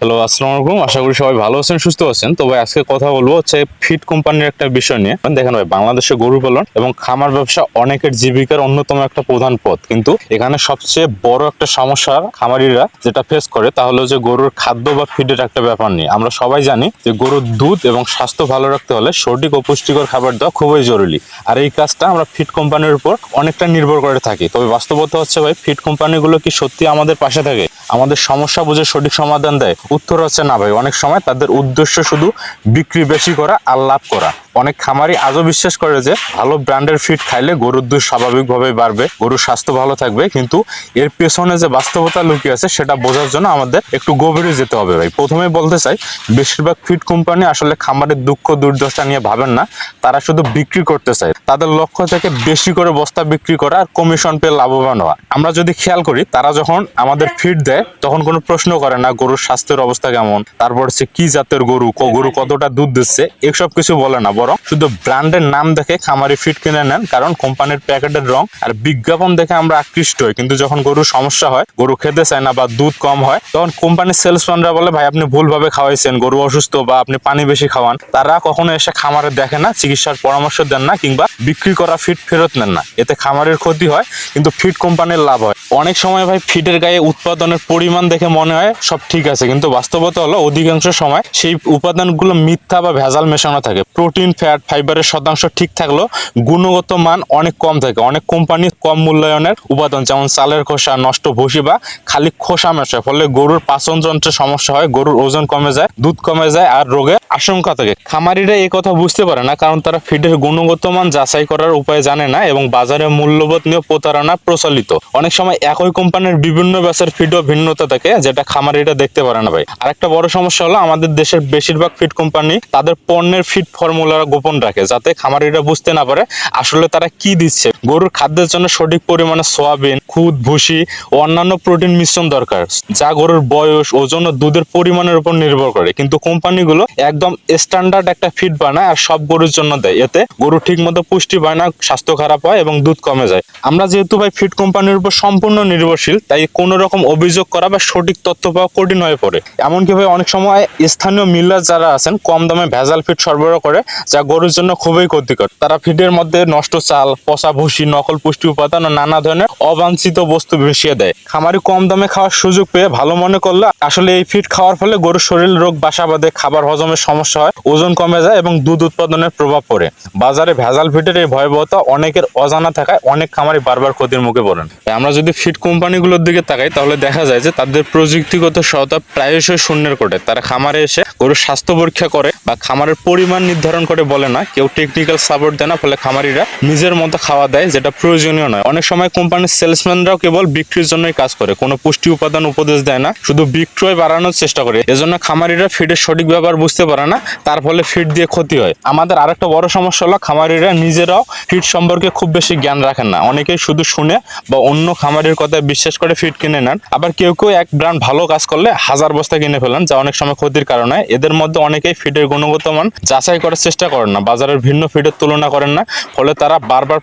Hello, আসসালামু আলাইকুম। আশা করি সবাই ভালো আছেন, সুস্থ আছেন। তো ভাই, আজকে কথা বলব হচ্ছে ফিট কোম্পানির একটা বিষয় নিয়ে। দেখেন ভাই, বাংলাদেশে গরু পালন এবং খামার ব্যবসা অনেকের জীবিকার অন্যতম একটা প্রধান পথ। কিন্তু এখানে সবচেয়ে বড় একটা সমস্যা খামারিরা যেটা ফেস করে তাহলে যে গরুর খাদ্য বা ফিডের একটা ব্যাপার নিয়ে। আমরা সবাই জানি যে গরুর দুধ এবং স্বাস্থ্য ভালো রাখতে হলে সঠিক ও পুষ্টিকর খাবার দেওয়া খুবই জরুরি। আর এই কাজটা আমরা ফিট কোম্পানির উপর অনেকটা নির্ভর করে থাকি। তবে বাস্তবতা হচ্ছে ভাই, ফিট কোম্পানিগুলো কি সত্যি আমাদের পাশে থাকে? আমাদের সমস্যা বুঝে সঠিক সমাধান দেয়। উত্তর হচ্ছে না ভাই, অনেক সময় তাদের উদ্দেশ্য শুধু বিক্রি বেশি করা আর লাভ করা। অনেক খামারি আজও বিশ্বাস করে যে ভালো ব্র্যান্ডের ফিড খাইলে গরুর দুধ স্বাভাবিকভাবে বাড়বে, গরুর স্বাস্থ্য ভালো থাকবে। কিন্তু এর পেছনে যে বাস্তবতা লুকিয়ে আছে, সেটা বোঝার জন্য আমাদের একটু গভীরে যেতে হবে ভাই। প্রথমে বলতে চাই, বেশিরভাগ ফিড কোম্পানি আসলে খামারের দুঃখ, দুর্দশা নিয়ে ভাবেন না। তারা শুধু বিক্রি করতে চায়। তাদের লক্ষ্য থেকে বেশি করে বস্তা বিক্রি করা আর কমিশন পেয়ে লাভবান হওয়া। আমরা যদি খেয়াল করি, তারা যখন আমাদের ফিড দেয়, তখন কোনো প্রশ্ন করে না গরুর স্বাস্থ্যের অবস্থা কেমন, তারপর হচ্ছে কি জাতের গরু গরু কতটা দুধ দিচ্ছে, এসব কিছু বলে না। বরং শুধু ব্র্যান্ডের নাম দেখে খামারি ফিড কিনে নেন, কারণ কোম্পানির প্যাকেটের রং আর বিজ্ঞাপন দেখে আমরা আকৃষ্ট হই। কিন্তু যখন গরুর সমস্যা হয়, গরু খেতে চায় না বা দুধ কম হয়, তখন কোম্পানির সেলসম্যানরা বলে, ভাই, আপনি ভুলভাবে খাওয়াইছেন, গরু অসুস্থ বা আপনি পানি বেশি খাওয়ান। তারা কখনো এসে খামারে দেখে না, চিকিৎসার পরামর্শ দেন না কিংবা বিক্রি করা ফিড ফেরত নেন না। এতে খামারের ক্ষতি হয়, কিন্তু ফিড কোম্পানির লাভ হয়। অনেক সময় ভাই ফিডের গায়ে উৎপাদনের পরিমাণ দেখে মনে হয় সব ঠিক আছে, কিন্তু বাস্তবতা হলো অধিকাংশ সময় সেই উপাদানগুলো মিথ্যা বা ভেজাল মেশানো থাকে। প্রোটিন ফ্যাট ফাইবারের শতাংশ ঠিক থাকলেও গুণগত মান অনেক কম থাকে। অনেক কোম্পানি কম মূল্যায়নের উপাদান, যেমন চালের খোসা নষ্ট ভুসি বা খালি খোসা মেশায় ফলে গরুর পাচন যন্ত্রের সমস্যা হয়, গরুর ওজন কমে যায়, দুধ কমে যায় আর রোগের আশঙ্কা থাকে। খামারিরা এই কথা বুঝতে পারে না, কারণ তারা ফিডের গুণগত মান যাচাই করার উপায় জানে না এবং বাজারে মূল্যবোধ নিয়ে প্রতারণা প্রচলিত। অনেক সময় একই কোম্পানির বিভিন্ন ব্যাচের ফিডও ভিন্নতা থাকে, যেটা খামারিরা দেখতে পারে না ভাই। আরেকটা বড় সমস্যা হলো, আমাদের দেশের বেশিরভাগ ফিড কোম্পানি তাদের পণ্যের ফিড ফর্মুলা গোপন রাখে যাতে খামারিরা বুঝতে না পারে আসলে তারা কি দিচ্ছে। গরুর খাদ্যের জন্য সঠিক পরিমাণে সোয়াবিন, খুদ, ভুসি ও অন্যান্য প্রোটিন মিশ্রণ দরকার, যা গরুর বয়স, ওজন ও দুধের পরিমাণের উপর নির্ভর করে। কিন্তু কোম্পানিগুলো একদম স্ট্যান্ডার্ড একটা ফিড বানায় আর সব গরুর জন্য দেয়। এতে গরু ঠিক মতো পুষ্টি পায় না, স্বাস্থ্য খারাপ হয় এবং দুধ কমে যায়। আমরা যেহেতু ভাই ফিড কোম্পানির উপর সম্পূর্ণ নির্ভরশীল, তাই কোনো রকম অভিযোগ করা বা সঠিক তথ্য পাওয়া কঠিন হয়ে পড়ে। এমনকি ভাই অনেক সময় স্থানীয় মিলার যারা আছেন, কম দামে ভেজাল ফিড সরবরাহ করে, যা গরুর জন্য খুবই ক্ষতিকর। তারা ফিডের মধ্যে নষ্ট চাল, পচা নকল পুষ্টি উপাদান ও নানা ধরনের অবাঞ্ছিত বস্তু মিশিয়ে দেয়। খামারি কম দামে খাওয়ার সুযোগ পেয়ে ভালো মনে করলে আসলে এই ফিড খাওয়ার ফলে গরুর শরীর রোগ, বাসা বাঁধে, খাবার হজমের সমস্যা হয়, ওজন কমে যায় এবং দুধ উৎপাদনের প্রভাব পড়ে। বাজারে ভেজাল ফিডের এই ভয়াবহতা অনেকের অজানা থাকায় অনেক খামারি বারবার ক্ষতির মুখে পড়েন। আমরা যদি ফিড কোম্পানিগুলোর দিকে তাকাই, তাহলে দেখা যায় যে তাদের প্রযুক্তিগত সহায়তা প্রায়শই শূন্যের কোটে। তারা খামারে এসে গরুর স্বাস্থ্য পরীক্ষা করে বা খামারের পরিমাণ নির্ধারণ করে বলে না, কেউ টেকনিক্যাল সাপোর্ট দেয় না, ফলে খামারিরা নিজের মতো খাওয়া দেয়। যেটা প্রয়োজনীয় নয়। অনেক সময় কোম্পানির সেলসম্যানরাও কেবল বিক্রির জন্যই কাজ করে। কোনো পুষ্টি উপাদান উপদেশ দেয় না, শুধু বিক্রয় বাড়ানোর চেষ্টা করে। এজন্য খামারিরা ফিডের সঠিক ব্যবহার বুঝতে পারে না, তার ফলে ফিড দিয়ে ক্ষতি হয়। আমাদের আরেকটা বড় সমস্যা হলো, খামারিরা নিজেরাও ফিড সম্পর্কে খুব বেশি জ্ঞান রাখেন না। অনেকেই শুধু শুনে বা অন্য খামারের কথা বিশ্বাস করে ফিড কিনে নেন। আবার কেউ কেউ এক ব্র্যান্ড ভালো কাজ করলে হাজার বস্তা কিনে ফেলেন, যা অনেক সময় ক্ষতির কারণ এদের মধ্যে অনেকেই ফিডের গুণগত মান যাচাই করার চেষ্টা করেন না, বাজারের ভিন্ন ফিডের তুলনা করেন না। ফলে তারা বারবার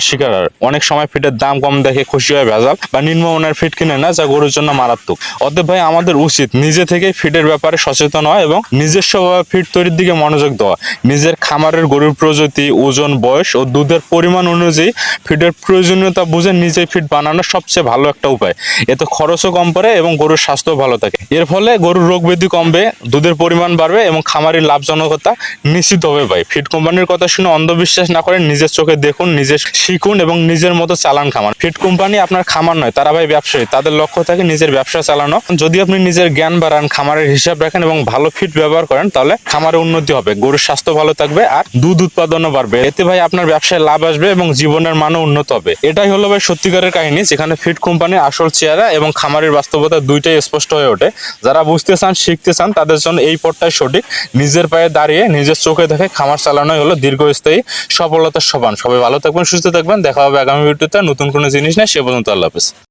প্রতারণার শিকার। হয় অনেক সময় ফিডের দাম কম দেখে খুশি হয় ভেজাল বা নিম্নমানের ফিড কিনে না যা গরুর জন্য মারাত্মক। অতএব ভাই, আমাদের উচিত নিজে থেকে ফিডের ব্যাপারে সচেতন হয় এবং নিজস্বভাবে ফিড তৈরির দিকে মনোযোগ দেওয়া। নিজের খামারের গরুর প্রজাতি, ওজন, বয়স ও দুধের পরিমাণ অনুযায়ী ফিডের প্রয়োজনীয়তা বুঝে নিজে ফিড বানানো সবচেয়ে ভালো একটা উপায়। এতে খরচও কম পড়ে এবং গরুর স্বাস্থ্য ভালো থাকে। এর ফলে গরুর রোগ ব্যাধি কমবে, দুধের পরিমাণ বাড়বে এবং খামারের লাভজনকতা নিশ্চিত হবে ভাই। ফিড কোম্পানির কথা শুনে অন্ধবিশ্বাস না করে নিজের চোখে দেখুন নিজে শিখুন এবং নিজের মতো চালান খামার ফিড কোম্পানি আপনার খামার নয় তারা ভাই ব্যবসায়ী। তাদের লক্ষ্য থাকে নিজের ব্যবসা চালানো। যদি আপনি নিজের জ্ঞান বাড়ান, খামারের হিসাব রাখেন এবং ভালো ফিড ব্যবহার করেন, তাহলে খামারে উন্নতি হবে, গরুর স্বাস্থ্য ভালো থাকবে আর দুধ উৎপাদনও বাড়বে। এতে ভাই আপনার ব্যবসায় লাভ আসবে এবং জীবনের মানও উন্নত হবে। এটাই হলো ভাই সত্যিকারের কাহিনী, যেখানে ফিড কোম্পানির আসল চেহারা এবং খামারের বাস্তবতা দুইটাই স্পষ্ট হয়ে ওঠে। যারা বুঝতে চান, শিখতে চান, তাদের জন্য এই পথটাই সঠিক। নিজের পায়ে দাঁড়িয়ে, নিজের চোখে দেখে খামার চালানোই হলো দীর্ঘস্থায়ী সফলতার সমান। সবাই ভালো থাকবেন, সুস্থ থাকবেন দেখা হবে আগামী ভিডিওতে। নতুন কোনো জিনিস নেই সে পর্যন্ত আল্লাহ হাফেজ।